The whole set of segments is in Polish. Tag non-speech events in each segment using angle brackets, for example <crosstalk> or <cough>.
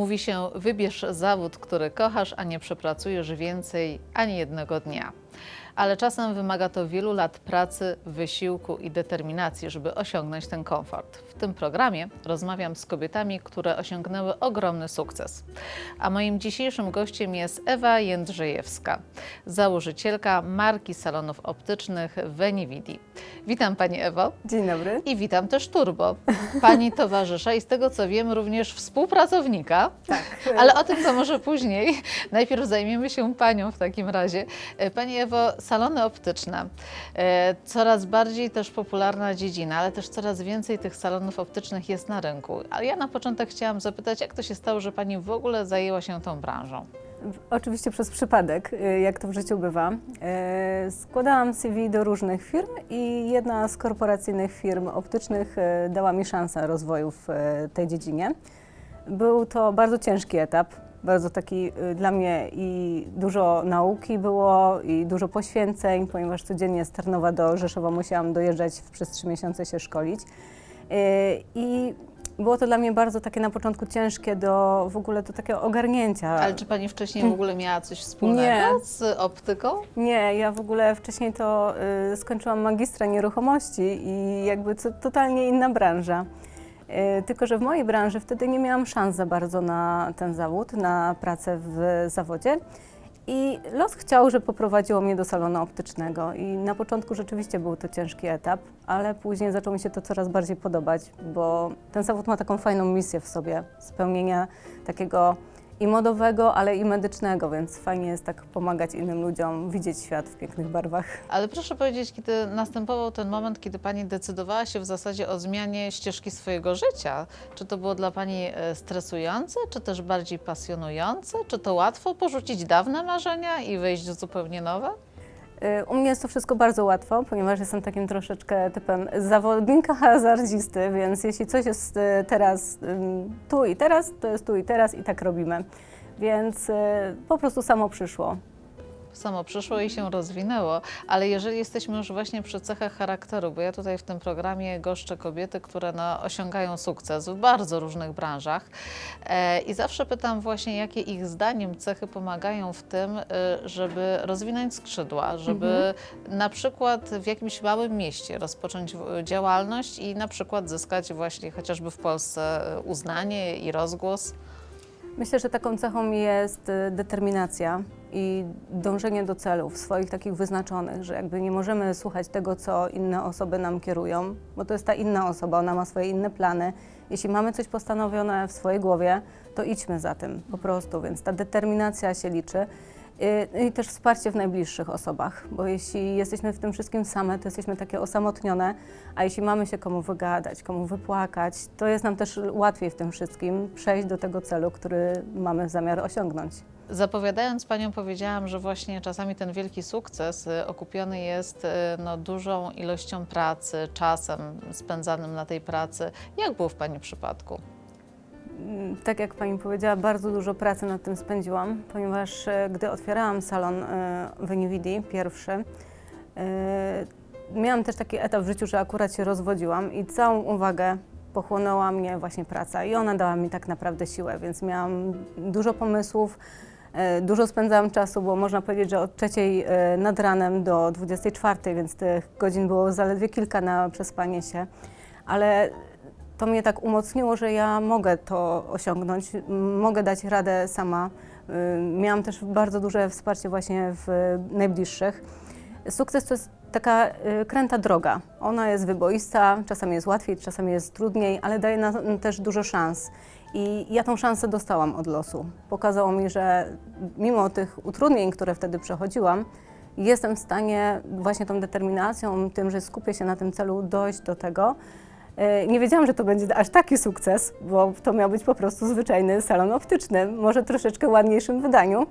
Mówi się: wybierz zawód, który kochasz, a nie przepracujesz więcej ani jednego dnia. Ale czasem wymaga to wielu lat pracy, wysiłku i determinacji, żeby osiągnąć ten komfort. W tym programie rozmawiam z kobietami, które osiągnęły ogromny sukces. A moim dzisiejszym gościem jest Ewa Jędrzejewska, założycielka marki salonów optycznych Venividi. Witam Pani Ewo. Dzień dobry. I witam też Turbo, pani towarzysza i z tego co wiem również współpracownika. Tak. Ale o tym to może później. Najpierw zajmiemy się panią w takim razie. E, Pani Ewo, salony optyczne. E, Coraz bardziej też popularna dziedzina, ale też coraz więcej tych salonów optycznych jest na rynku. Ale ja na początek chciałam zapytać, jak to się stało, że pani w ogóle zajęła się tą branżą? Oczywiście przez przypadek, y, jak to w życiu bywa. Y, Składałam CV do różnych firm i jedna z korporacyjnych firm optycznych dała mi szansę rozwoju w tej dziedzinie. Był to bardzo ciężki etap, bardzo taki y, dla mnie i dużo nauki było i dużo poświęceń, ponieważ codziennie z Tarnowa do Rzeszowa musiałam dojeżdżać przez trzy miesiące się szkolić. Y, I było to dla mnie bardzo takie na początku ciężkie do w ogóle do takiego ogarnięcia. Ale czy pani wcześniej w ogóle miała coś wspólnego Nie. z optyką? Nie, ja w ogóle wcześniej to y, skończyłam magistra nieruchomości i jakby co, totalnie inna branża. Y, tylko, że w mojej branży wtedy nie miałam szans za bardzo na ten zawód, na pracę w zawodzie. I los chciał, że poprowadziło mnie do salonu optycznego. I na początku rzeczywiście był to ciężki etap, ale później zaczęło mi się to coraz bardziej podobać, bo ten zawód ma taką fajną misję w sobie spełnienia takiego i modowego, ale i medycznego, więc fajnie jest tak pomagać innym ludziom widzieć świat w pięknych barwach. Ale proszę powiedzieć, kiedy następował ten moment, kiedy Pani decydowała się w zasadzie o zmianie ścieżki swojego życia, czy to było dla Pani e, stresujące, czy też bardziej pasjonujące? Czy to łatwo porzucić dawne marzenia i wejść w zupełnie nowe? Y, U mnie jest to wszystko bardzo łatwo, ponieważ jestem takim troszeczkę typem zawodnika hazardzisty, więc jeśli coś jest y, teraz tu i teraz, to jest tu i teraz i tak robimy. Więc y, po prostu samo przyszło. Samo przyszło i się rozwinęło, ale jeżeli jesteśmy już właśnie przy cechach charakteru, bo ja tutaj w tym programie goszczę kobiety, które no, osiągają sukces w bardzo różnych branżach e, i zawsze pytam właśnie, jakie ich zdaniem cechy pomagają w tym, e, żeby rozwinąć skrzydła, żeby na przykład w jakimś małym mieście rozpocząć w- działalność i na przykład zyskać właśnie chociażby w Polsce e, uznanie i rozgłos. Myślę, że taką cechą jest y, determinacja i dążenie do celów swoich takich wyznaczonych, że jakby nie możemy słuchać tego, co inne osoby nam kierują, bo to jest ta inna osoba, ona ma swoje inne plany. Jeśli mamy coś postanowione w swojej głowie, to idźmy za tym po prostu, więc ta determinacja się liczy. Y, I też wsparcie w najbliższych osobach, bo jeśli jesteśmy w tym wszystkim same, to jesteśmy takie osamotnione, a jeśli mamy się komu wygadać, komu wypłakać, to jest nam też łatwiej w tym wszystkim przejść do tego celu, który mamy zamiar osiągnąć. Zapowiadając Panią powiedziałam, że właśnie czasami ten wielki sukces y, okupiony jest y, no, dużą ilością pracy, czasem spędzanym na tej pracy. Jak było w Pani przypadku? Mm, Tak jak Pani powiedziała, bardzo dużo pracy nad tym spędziłam, ponieważ e, gdy otwierałam salon Venividi pierwszy, e, miałam też taki etap w życiu, że akurat się rozwodziłam i całą uwagę pochłonęła mnie właśnie praca i ona dała mi tak naprawdę siłę, więc miałam dużo pomysłów, e, dużo spędzałam czasu, bo można powiedzieć, że od trzeciej nad ranem do 24, więc tych godzin było zaledwie kilka na przespanie się, ale to mnie tak umocniło, że ja mogę to osiągnąć, mogę dać radę sama. Y, Miałam też bardzo duże wsparcie właśnie w najbliższych. Sukces to jest taka y, kręta droga. Ona jest wyboista, czasami jest łatwiej, czasami jest trudniej, ale daje nam też dużo szans. I ja tą szansę dostałam od losu. Pokazało mi, że mimo tych utrudnień, które wtedy przechodziłam, jestem w stanie właśnie tą determinacją, tym, że skupię się na tym celu, dojść do tego. E, Nie wiedziałam, że to będzie aż taki sukces, bo to miał być po prostu zwyczajny salon optyczny, może troszeczkę ładniejszym wydaniu,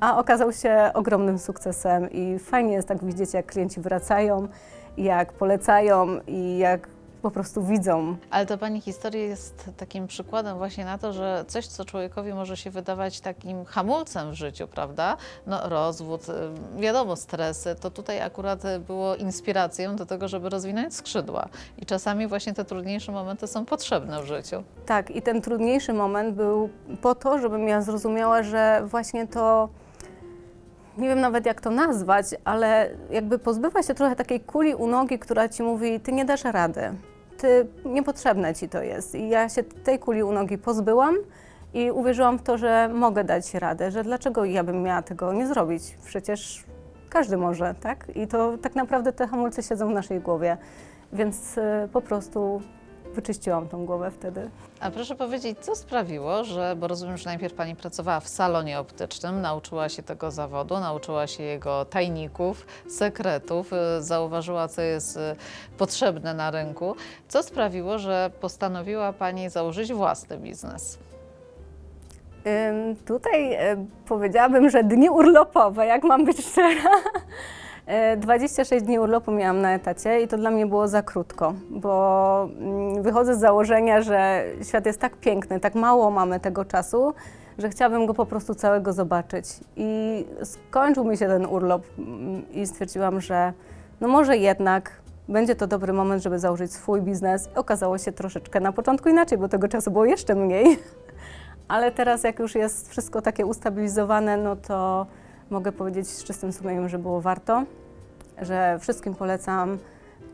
a okazał się ogromnym sukcesem i fajnie jest tak widzieć, jak klienci wracają, jak polecają i jak po prostu widzą. Ale to Pani historia jest takim przykładem właśnie na to, że coś, co człowiekowi może się wydawać takim hamulcem w życiu, prawda? No rozwód, wiadomo, stresy, to tutaj akurat było inspiracją do tego, żeby rozwinąć skrzydła. I czasami właśnie te trudniejsze momenty są potrzebne w życiu. Tak, i ten trudniejszy moment był po to, żebym ja zrozumiała, że właśnie to, nie wiem nawet jak to nazwać, ale jakby pozbywa się trochę takiej kuli u nogi, która ci mówi, ty nie dasz rady, ty, niepotrzebne ci to jest. I ja się tej kuli u nogi pozbyłam i uwierzyłam w to, że mogę dać radę, że dlaczego ja bym miała tego nie zrobić? Przecież każdy może, tak? I to tak naprawdę te hamulce siedzą w naszej głowie, więc y, po prostu wyczyściłam tą głowę wtedy. A proszę powiedzieć, co sprawiło, że, bo rozumiem, że najpierw Pani pracowała w salonie optycznym, nauczyła się tego zawodu, nauczyła się jego tajników, sekretów, y, zauważyła, co jest y, potrzebne na rynku. Co sprawiło, że postanowiła Pani założyć własny biznes? Ym, Tutaj e, powiedziałabym, że dni urlopowe, jak mam być szczera. E, 26 dni urlopu miałam na etacie i to dla mnie było za krótko, bo mm, wychodzę z założenia, że świat jest tak piękny, tak mało mamy tego czasu, że chciałabym go po prostu całego zobaczyć. I skończył mi się ten urlop mm, i stwierdziłam, że no może jednak będzie to dobry moment, żeby założyć swój biznes. Okazało się troszeczkę na początku inaczej, bo tego czasu było jeszcze mniej. <laughs> Ale teraz, jak już jest wszystko takie ustabilizowane, no to mogę powiedzieć z czystym sumieniem, że było warto, że wszystkim polecam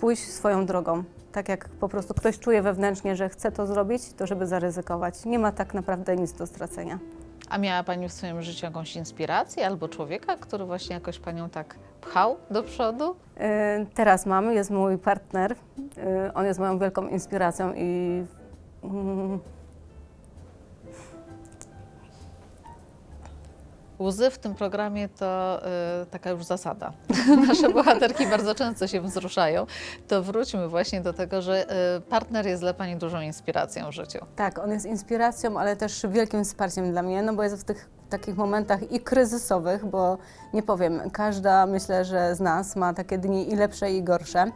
pójść swoją drogą. Tak jak po prostu ktoś czuje wewnętrznie, że chce to zrobić, to żeby zaryzykować. Nie ma tak naprawdę nic do stracenia. A miała Pani w swoim życiu jakąś inspirację albo człowieka, który właśnie jakoś Panią tak pchał do przodu? Yy, Teraz mam, jest mój partner. Yy, On jest moją wielką inspiracją i mm, Łzy w tym programie to y, taka już zasada. <laughs> Nasze bohaterki bardzo często się wzruszają. To wróćmy właśnie do tego, że y, partner jest dla Pani dużą inspiracją w życiu. Tak, on jest inspiracją, ale też wielkim wsparciem dla mnie, no bo jest w tych takich momentach i kryzysowych, bo nie powiem, każda myślę, że z nas ma takie dni i lepsze i gorsze.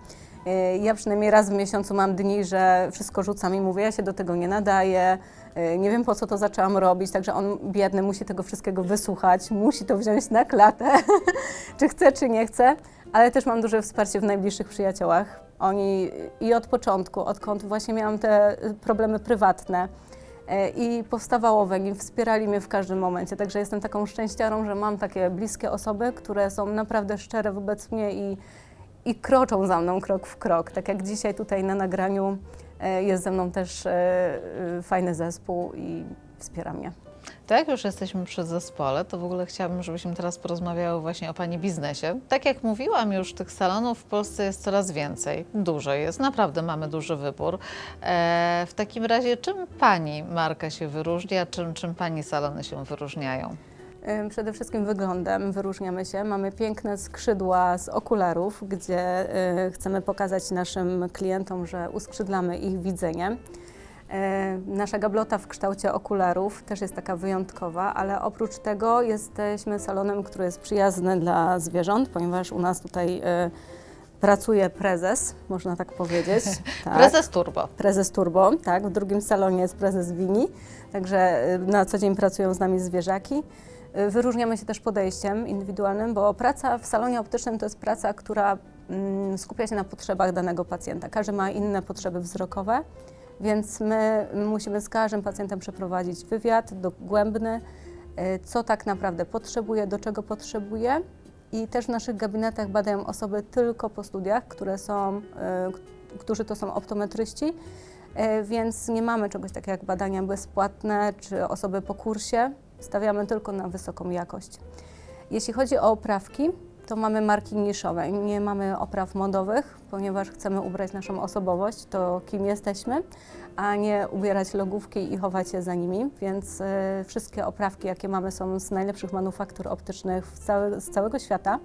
Yy, Ja przynajmniej raz w miesiącu mam dni, że wszystko rzucam i mówię, ja się do tego nie nadaję, yy, nie wiem po co to zaczęłam robić, także on biedny musi tego wszystkiego wysłuchać, musi to wziąć na klatę, <laughs> czy chce, czy nie chce, ale też mam duże wsparcie w najbliższych przyjaciołach. Oni i od początku, odkąd właśnie miałam te y, problemy prywatne, i powstawało nim, wspierali mnie w każdym momencie. Także jestem taką szczęściarą, że mam takie bliskie osoby, które są naprawdę szczere wobec mnie i, i kroczą za mną krok w krok. Tak jak dzisiaj tutaj na nagraniu e, jest ze mną też e, e, fajny zespół i wspiera mnie. To jak już jesteśmy przy zespole, to w ogóle chciałabym, żebyśmy teraz porozmawiały właśnie o Pani biznesie. Tak jak mówiłam już, tych salonów w Polsce jest coraz więcej. Dużo jest, naprawdę mamy duży wybór. E, w takim razie, czym Pani marka się wyróżnia, czym, czym Pani salony się wyróżniają? Przede wszystkim wyglądem wyróżniamy się. Mamy piękne skrzydła z okularów, gdzie e, chcemy pokazać naszym klientom, że uskrzydlamy ich widzenie. E, Nasza gablota w kształcie okularów też jest taka wyjątkowa, ale oprócz tego jesteśmy salonem, który jest przyjazny dla zwierząt, ponieważ u nas tutaj e, pracuje prezes, można tak powiedzieć. <laughs> Tak. Prezes Turbo. Prezes Turbo, tak. W drugim salonie jest prezes Wini, także na co dzień pracują z nami zwierzaki. Y, Wyróżniamy się też podejściem indywidualnym, bo praca w salonie optycznym to jest praca, która mm, skupia się na potrzebach danego pacjenta. Każdy ma inne potrzeby wzrokowe, więc my musimy z każdym pacjentem przeprowadzić wywiad dogłębny, y, co tak naprawdę potrzebuje, do czego potrzebuje. I też w naszych gabinetach badają osoby tylko po studiach, które są, y, którzy to są optometryści, więc nie mamy czegoś takiego jak badania bezpłatne czy osoby po kursie. Stawiamy tylko na wysoką jakość. Jeśli chodzi o oprawki, to mamy marki niszowe. Nie mamy opraw modowych, ponieważ chcemy ubrać naszą osobowość, to kim jesteśmy, a nie ubierać logówki i chować się za nimi. Więc y, wszystkie oprawki, jakie mamy, są z najlepszych manufaktur optycznych z całego świata.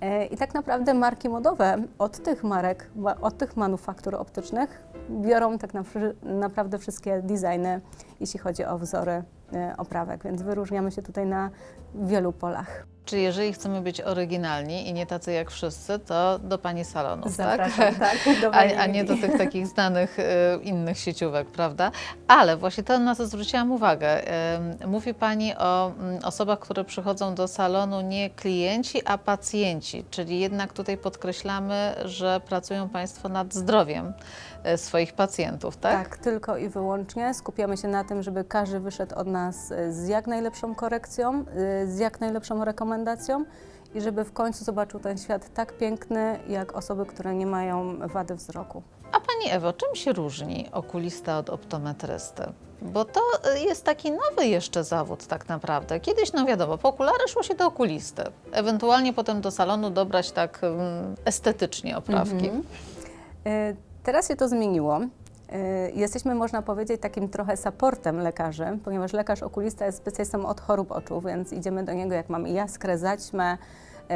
E, I tak naprawdę marki modowe od tych marek, od tych manufaktur optycznych biorą tak napr- naprawdę wszystkie designy, jeśli chodzi o wzory e, oprawek, więc wyróżniamy się tutaj na wielu polach. Czyli jeżeli chcemy być oryginalni i nie tacy jak wszyscy, to do pani salonów, tak? Zapraszam, tak, do <laughs> A, a nie do tych takich znanych e, innych sieciówek, prawda? Ale właśnie to na co zwróciłam uwagę. Em, Mówi Pani o mm, osobach, które przychodzą do salonu nie klienci, a pacjenci, czyli jednak tutaj podkreślamy, że pracują Państwo nad zdrowiem swoich pacjentów, tak? Tak, tylko i wyłącznie skupiamy się na tym, żeby każdy wyszedł od nas y, z jak najlepszą korekcją, y, z jak najlepszą rekomendacją i żeby w końcu zobaczył ten świat tak piękny, jak osoby, które nie mają wady wzroku. A Pani Ewo, czym się różni okulista od optometrysty? Bo to jest taki nowy jeszcze zawód tak naprawdę. Kiedyś, no wiadomo, po okulary szło się do okulisty. Ewentualnie potem do salonu dobrać tak mm, estetycznie oprawki. Mhm. Y, Teraz się to zmieniło. Y, Jesteśmy, można powiedzieć, takim trochę supportem lekarzy, ponieważ lekarz okulista jest specjalistą od chorób oczu, więc idziemy do niego, jak mamy jaskrę, zaćmę, y,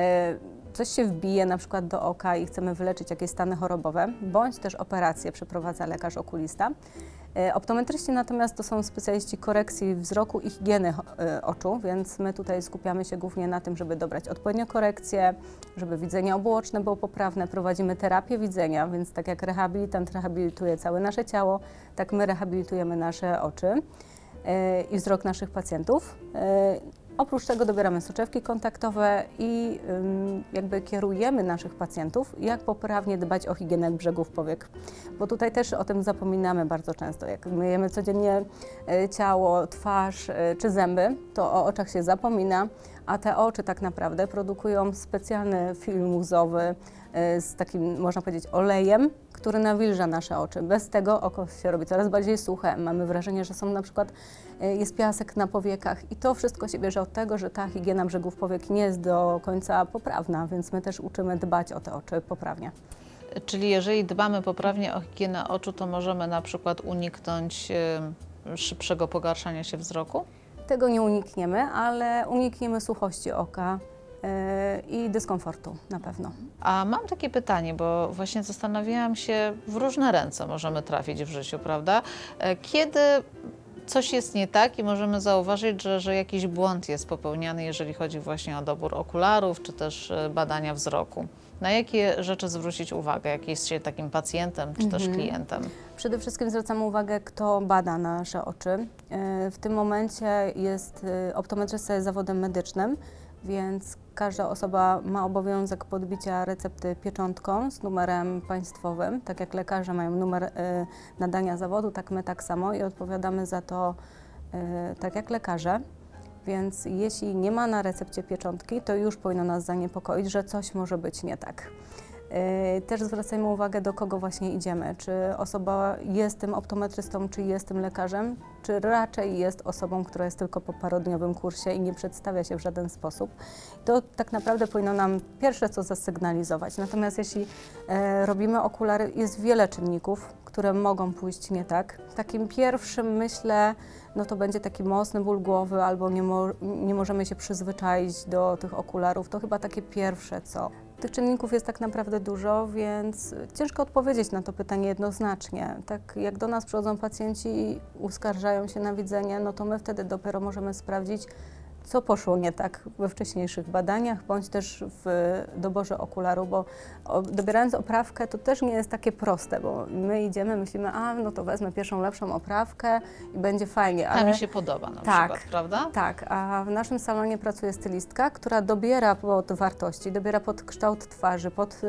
coś się wbije na przykład do oka i chcemy wyleczyć jakieś stany chorobowe, bądź też operację przeprowadza lekarz okulista. Y, Optometryści natomiast to są specjaliści korekcji wzroku i higieny y, oczu, więc my tutaj skupiamy się głównie na tym, żeby dobrać odpowiednio korekcje, żeby widzenie obuoczne było poprawne. Prowadzimy terapię widzenia, więc tak jak rehabilitant rehabilituje całe nasze ciało, tak my rehabilitujemy nasze oczy y, i wzrok naszych pacjentów. Oprócz tego dobieramy soczewki kontaktowe i jakby kierujemy naszych pacjentów, jak poprawnie dbać o higienę brzegów powiek. Bo tutaj też o tym zapominamy bardzo często. Jak myjemy codziennie y, ciało, twarz y, czy zęby, to o oczach się zapomina, a te oczy tak naprawdę produkują specjalny film łzowy y, z takim, można powiedzieć, olejem, który nawilża nasze oczy. Bez tego oko się robi coraz bardziej suche. Mamy wrażenie, że są na przykład, jest piasek na powiekach i to wszystko się bierze od tego, że ta higiena brzegów powiek nie jest do końca poprawna, więc my też uczymy dbać o te oczy poprawnie. Czyli jeżeli dbamy poprawnie o higienę oczu, to możemy na przykład uniknąć szybszego pogarszania się wzroku? Tego nie unikniemy, ale unikniemy suchości oka y, i dyskomfortu na pewno. A mam takie pytanie, bo właśnie zastanawiałam się, w różne ręce możemy trafić w życiu, prawda? E, Kiedy coś jest nie tak i możemy zauważyć, że, że jakiś błąd jest popełniany, jeżeli chodzi właśnie o dobór okularów, czy też e, badania wzroku. Na jakie rzeczy zwrócić uwagę, jak jest się takim pacjentem, czy też Mhm. klientem? Przede wszystkim zwracamy uwagę, kto bada nasze oczy. Y, W tym momencie jest y, optometrysta jest zawodem medycznym, więc każda osoba ma obowiązek podbicia recepty pieczątką z numerem państwowym. Tak jak lekarze mają numer y, nadania zawodu, tak my tak samo i odpowiadamy za to y, tak jak lekarze. Więc jeśli nie ma na recepcie pieczątki, to już powinno nas zaniepokoić, że coś może być nie tak. Yy, Też zwracajmy uwagę, do kogo właśnie idziemy. Czy osoba jest tym optometrystą, czy jest tym lekarzem, czy raczej jest osobą, która jest tylko po parodniowym kursie i nie przedstawia się w żaden sposób. To tak naprawdę powinno nam pierwsze co zasygnalizować. Natomiast jeśli e, robimy okulary, jest wiele czynników, które mogą pójść nie tak. Takim pierwszym myślę, no to będzie taki mocny ból głowy albo nie, mo- nie możemy się przyzwyczaić do tych okularów. To chyba takie pierwsze co. Tych czynników jest tak naprawdę dużo, więc ciężko odpowiedzieć na to pytanie jednoznacznie. Tak jak do nas przychodzą pacjenci i uskarżają się na widzenie, no to my wtedy dopiero możemy sprawdzić, co poszło nie tak we wcześniejszych badaniach, bądź też w doborze okularu, bo dobierając oprawkę to też nie jest takie proste, bo my idziemy, myślimy, a no to wezmę pierwszą lepszą oprawkę i będzie fajnie, A mi się podoba na Tak. przykład, prawda? tak, a w naszym salonie pracuje stylistka, która dobiera pod wartości, dobiera pod kształt twarzy, pod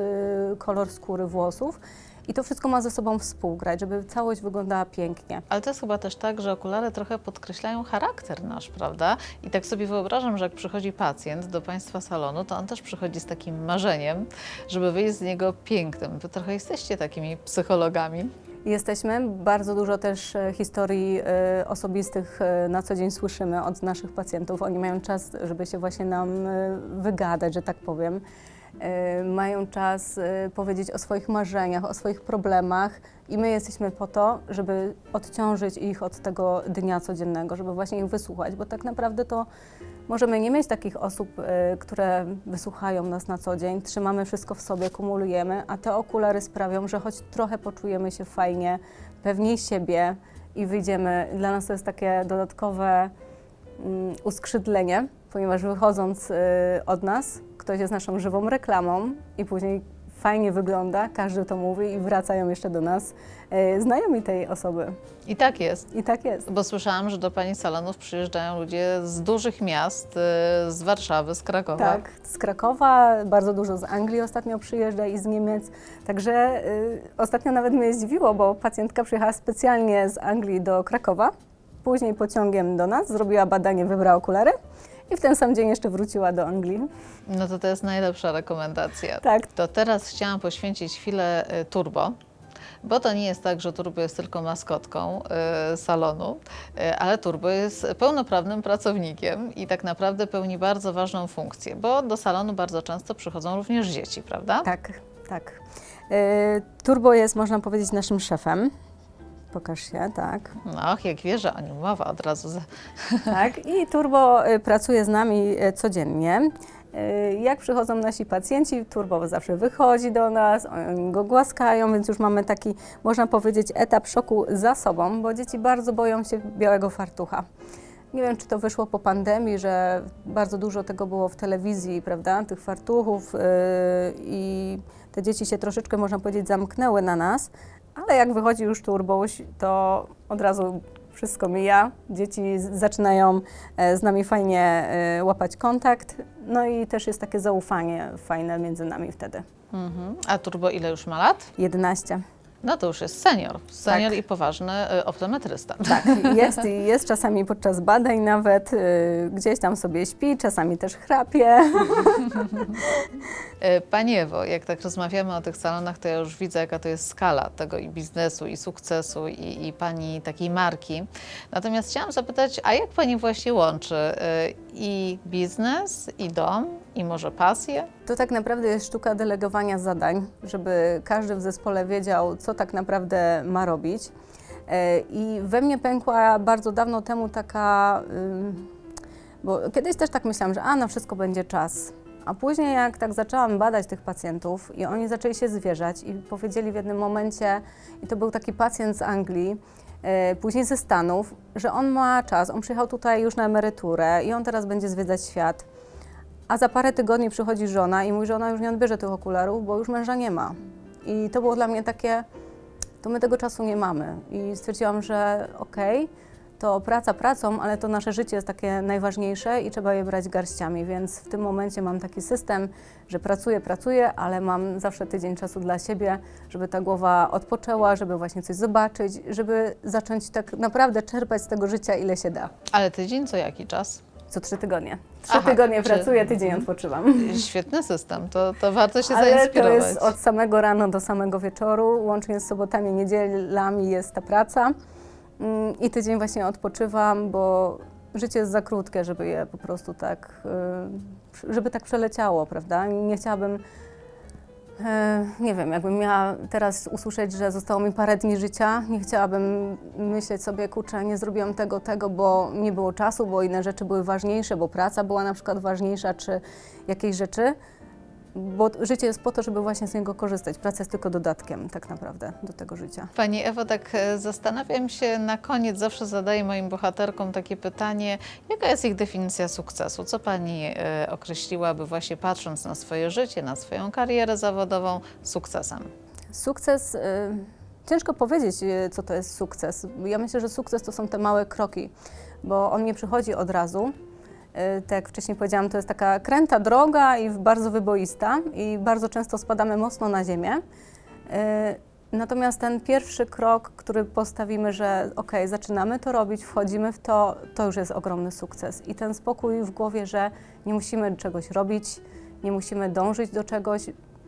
y, kolor skóry włosów i to wszystko ma ze sobą współgrać, żeby całość wyglądała pięknie. Ale to jest chyba też tak, że okulary trochę podkreślają charakter nasz, prawda? I tak sobie wyobrażam, że jak przychodzi pacjent do Państwa salonu, to on też przychodzi z takim marzeniem, żeby wyjść z niego pięknym. Wy trochę jesteście takimi psychologami. Jesteśmy, bardzo dużo też e, historii e, osobistych e, na co dzień słyszymy od naszych pacjentów. Oni mają czas, żeby się właśnie nam wygadać, że tak powiem. E, Mają czas e, powiedzieć o swoich marzeniach, o swoich problemach i my jesteśmy po to, żeby odciążyć ich od tego dnia codziennego, żeby właśnie ich wysłuchać, bo tak naprawdę to możemy nie mieć takich osób, e, które wysłuchają nas na co dzień, trzymamy wszystko w sobie, kumulujemy, a te okulary sprawią, że choć trochę poczujemy się fajnie, pewniej siebie i wyjdziemy. Dla nas to jest takie dodatkowe mm, uskrzydlenie ponieważ wychodząc y, od nas, ktoś jest naszą żywą reklamą i później fajnie wygląda, każdy to mówi i wracają jeszcze do nas y, znajomi tej osoby. I tak jest. I tak jest. Bo słyszałam, że do Pani salonów przyjeżdżają ludzie z dużych miast, y, z Warszawy, z Krakowa. Tak, z Krakowa, bardzo dużo z Anglii ostatnio przyjeżdża i z Niemiec. Także y, ostatnio nawet mnie zdziwiło, bo pacjentka przyjechała specjalnie z Anglii do Krakowa, później pociągiem do nas, zrobiła badanie, wybrała okulary i w ten sam dzień jeszcze wróciła do Anglii. No to to jest najlepsza rekomendacja. Tak. To teraz chciałam poświęcić chwilę y, turbo. Bo to nie jest tak, że Turbo jest tylko maskotką y, salonu, y, ale Turbo jest pełnoprawnym pracownikiem i tak naprawdę pełni bardzo ważną funkcję, bo do salonu bardzo często przychodzą również dzieci, prawda? Tak, tak. Y, Turbo jest, można powiedzieć, naszim szefem. Pokaż się, tak. No, jak wierzę, o nim mowa od razu. <laughs> Tak, i Turbo y, pracuje z nami y, codziennie. Y, Jak przychodzą nasi pacjenci, Turbo zawsze wychodzi do nas, oni go głaskają, więc już mamy taki, można powiedzieć, etap szoku za sobą, bo dzieci bardzo boją się białego fartucha. Nie wiem, czy to wyszło po pandemii, że bardzo dużo tego było w telewizji, prawda, tych fartuchów yy, i te dzieci się troszeczkę, można powiedzieć, zamknęły na nas, ale jak wychodzi już turbuś, to od razu wszystko mija. Dzieci zaczynają e, z nami fajnie e, łapać kontakt, no i też jest takie zaufanie fajne między nami wtedy. Mhm. A Turbo ile już ma lat? 11. No to już jest senior. Senior Tak. i poważny y, optometrysta. Tak, <laughs> jest, i jest czasami podczas badań nawet, y, gdzieś tam sobie śpi, czasami też chrapie. <laughs> E, Pani Ewo, jak tak rozmawiamy o tych salonach, to ja już widzę, jaka to jest skala tego i biznesu, i sukcesu, i, i Pani takiej marki. Natomiast chciałam zapytać, a jak Pani właśnie łączy e, i biznes, i dom, i może pasję? To tak naprawdę jest sztuka delegowania zadań, żeby każdy w zespole wiedział, co tak naprawdę ma robić. E, I we mnie pękła bardzo dawno temu taka, bo kiedyś też tak myślałam, że a na wszystko będzie czas. A później jak tak zaczęłam badać tych pacjentów i oni zaczęli się zwierzać i powiedzieli w jednym momencie, i to był taki pacjent z Anglii, później ze Stanów, że on ma czas, on przyjechał tutaj już na emeryturę i on teraz będzie zwiedzać świat. A za parę tygodni przychodzi żona i mówi, że ona już nie odbierze tych okularów, bo już męża nie ma. I to było dla mnie takie, to my tego czasu nie mamy. I stwierdziłam, że okej, to praca pracą, ale to nasze życie jest takie najważniejsze i trzeba je brać garściami. Więc w tym momencie mam taki system, że pracuję, pracuję, ale mam zawsze tydzień czasu dla siebie, żeby ta głowa odpoczęła, żeby właśnie coś zobaczyć, żeby zacząć tak naprawdę czerpać z tego życia, ile się da. Ale tydzień co jaki czas? Co trzy tygodnie. Trzy Aha, tygodnie czy- pracuję, tydzień odpoczywam. <laughs> Świetny system, to, to warto się Ale to zainspirować. jest od samego rana do samego wieczoru, łącznie z sobotami, niedzielami jest ta praca. I tydzień właśnie odpoczywam, bo życie jest za krótkie, żeby je po prostu tak, y, żeby tak przeleciało, prawda? Nie chciałabym, e, nie wiem, jakbym miała teraz usłyszeć, że zostało mi parę dni życia, nie chciałabym myśleć sobie, kurczę, nie zrobiłam tego, tego, bo nie było czasu, bo inne rzeczy były ważniejsze, bo praca była na przykład ważniejsza, czy jakieś rzeczy. Bo życie jest po to, żeby właśnie z niego korzystać. Praca jest tylko dodatkiem tak naprawdę do tego życia. Pani Ewo, tak e, zastanawiam się na koniec, zawsze zadaję moim bohaterkom takie pytanie, jaka jest ich definicja sukcesu? Co Pani e, określiłaby właśnie patrząc na swoje życie, na swoją karierę zawodową sukcesem? Sukces, y, ciężko powiedzieć, y, co to jest sukces. Ja myślę, że sukces to są te małe kroki, bo on nie przychodzi od razu. Y, Tak jak wcześniej powiedziałam, to jest taka kręta droga i bardzo wyboista i bardzo często spadamy mocno na ziemię. Y, Natomiast ten pierwszy krok, który postawimy, że ok, zaczynamy to robić, wchodzimy w to, to już jest ogromny sukces. I ten spokój w głowie, że nie musimy czegoś robić, nie musimy dążyć do czegoś,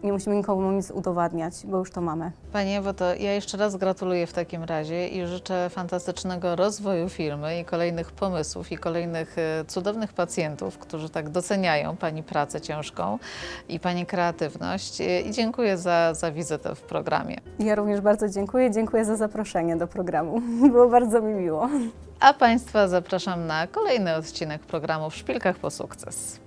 nie musimy nikomu nic udowadniać, bo już to mamy. Pani Ewo, to ja jeszcze raz gratuluję w takim razie i życzę fantastycznego rozwoju firmy i kolejnych pomysłów i kolejnych e, cudownych pacjentów, którzy tak doceniają Pani pracę ciężką i Pani kreatywność E, i dziękuję za, za wizytę w programie. Ja również bardzo dziękuję. Dziękuję za zaproszenie do programu. <laughs> Było bardzo mi miło. A Państwa zapraszam na kolejny odcinek programu w Szpilkach po sukces.